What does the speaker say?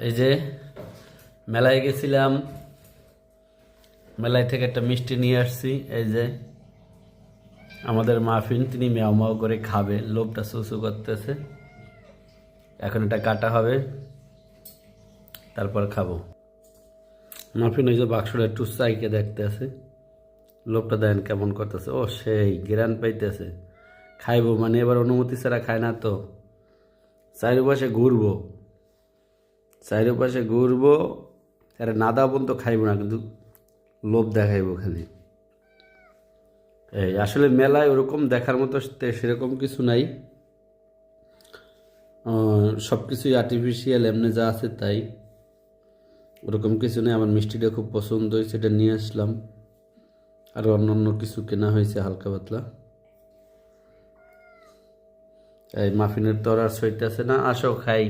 এই যে মেলায় গেছিলাম, মেলায় থেকে একটা মিষ্টি নিয়ে আসছি। এই যে আমাদের মাফিন তিনি ম্যাও ম্যাও করে খাবে, লোভটা সুসু করতেছে। এখন এটা কাটা হবে, তারপর খাব। মাফিন ওই যে বাক্সটা একটু চাইকে দেখতেছে লোভটা দেন কেমন করতেছে। ও সেই গ্রান পাইতেছে। খাইবো মানে এবার অনুমতি ছাড়া খায় না তো। চারিপাশে ঘুরবো। চারিপাশে ঘুরবো আরে নাদা পর্যন্ত খাইবো না, কিন্তু লোভ দেখাইবো খালি। এই, আসলে মেলায় ওরকম দেখার মতো সেরকম কিছু নাই। সব কিছুই আর্টিফিশিয়াল এমনি যা আছে তাই। ওরকম কিছু নেই, আমার মিষ্টিটা খুব পছন্দ হয়েছে, এটা নিয়ে আসলাম। আর অন্য অন্য কিছু কেনা হয়েছে হালকা পাতলা। এই, মাফিনের তো আর সইতে আছে না, আসো, খাই।